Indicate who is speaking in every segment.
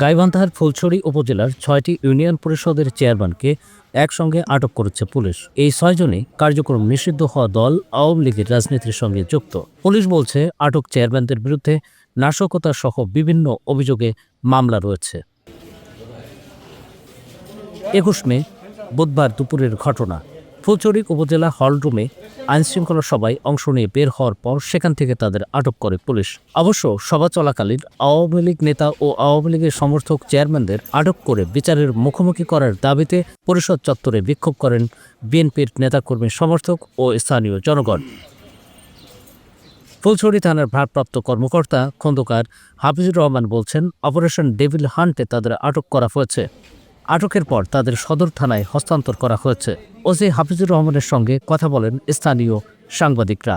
Speaker 1: গাইবান্ধার ফুলছড়ি উপজেলার ছয়টি ইউনিয়ন পরিষদের চেয়ারম্যানকে একসঙ্গে আটক করেছে পুলিশ। এই ছয়জনই কার্যক্রম নিষিদ্ধ হওয়া দল আওয়ামী লীগের রাজনীতির সঙ্গে যুক্ত। পুলিশ বলছে, আটক চেয়ারম্যানদের বিরুদ্ধে নাশকতা সহ বিভিন্ন অভিযোগে মামলা রয়েছে। একুশ মে, বুধবার দুপুরের ঘটনা। ফুলচড়ি উপজেলা হলরুমে আইনশৃঙ্খলা সভায় অংশ নিয়ে বের হওয়ার পর সেখান থেকে তাদের আটক করে পুলিশ। অবশ্য সভা চলাকালীন আওয়ামী লীগ নেতা ও আওয়ামী লীগের সমর্থক চেয়ারম্যানদের আটক করে বিচারের মুখোমুখি করার দাবিতে পরিষদ চত্বরে বিক্ষোভ করেন বিএনপির নেতাকর্মী সমর্থক ও স্থানীয় জনগণ। ফুলছড়ি থানার ভারপ্রাপ্ত কর্মকর্তা খন্দকার হাফিজুর রহমান বলছেন, অপারেশন ডেভিল হান্টে তাদের আটক করা হয়েছে। আটকের পর তাদের সদর থানায় হস্তান্তর করা হয়েছে। ওসি হাফিজুর রহমানের সঙ্গে কথা বলেন স্থানীয় সাংবাদিকরা।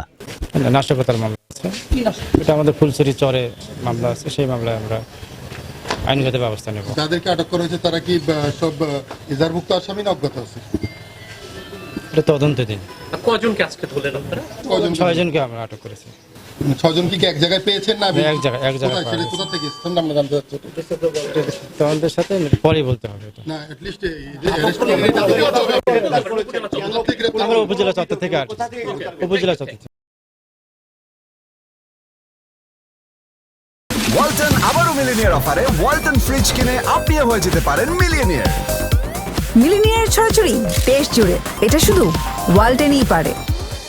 Speaker 2: নাশকতার মামলা আছে। এটা আমাদের ফুলছড়ি চরে মামলা আছে। সেই মামলায় আমরা আইনগত ব্যবস্থা নেব।
Speaker 3: যাদেরকে আটক করা হয়েছে তারা কি সব ইজারভুক্ত আসামি না অজ্ঞাত আছে?
Speaker 2: এটা তদন্ত দিন।
Speaker 4: কজনকে আজকে ধরলেন আপনারা?
Speaker 3: কজন?
Speaker 2: ছয়জনকে আমরা আটক করেছি।
Speaker 3: ছজন কি এক জায়গায় পেয়েছেন না
Speaker 2: এক জায়গায় এক জায়গায়
Speaker 3: সেটা কোথা থেকে স্থানটা আমরা জানতে চাচ্ছি
Speaker 2: তদন্তের সাথে পরেই বলতে হবে এটা
Speaker 3: না অ্যাটলিস্ট গ্রেপ্তার
Speaker 2: আমরা উপজেলা চত্বর থেকে উপজেলা চত্বর থেকে।
Speaker 5: ওয়ালটন আবারও মিলিনিয়ার অফারে ওয়ালটন ফ্রিজ কিনে আপনিও হয়ে যেতে পারেন মিলিয়নিয়ার
Speaker 6: মিলিনিয়ার ছড়াছড়ি দেশ জুড়ে এটা শুধু ওয়ালটেনই পারে।